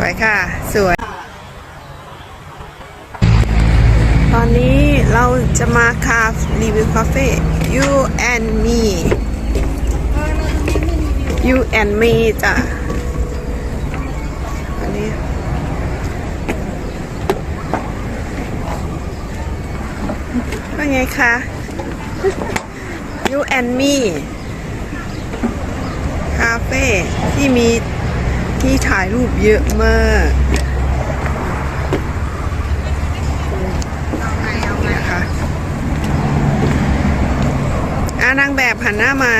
วยค่ะ สวย ตอนนี้เราจะมาคาฟรีวิวคาเฟ่ you and me you and me จ้ะอันนี้ว่าไงคะ you and me คาเฟ่ที่มี ที่ถ่ายรูปเยอะมากนะคะอานางแบบหันหน้ามา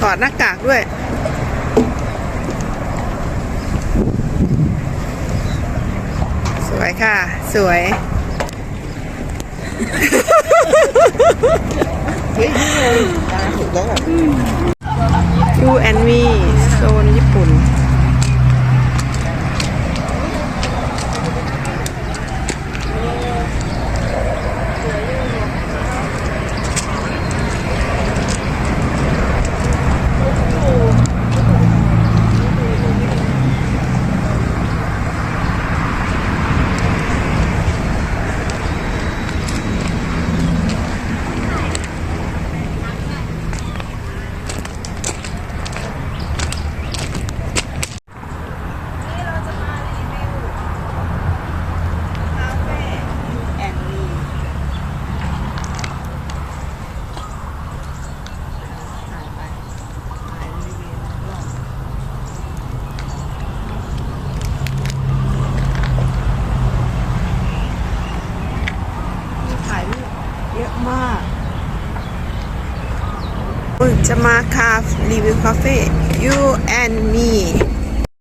ถอดหน้ากากด้วยสวยค่ะ สวย You and me โซนญี่ปุ่น ถ่ายรูปเยอะ มากจะมาคารีวิวคาเฟ่ you and me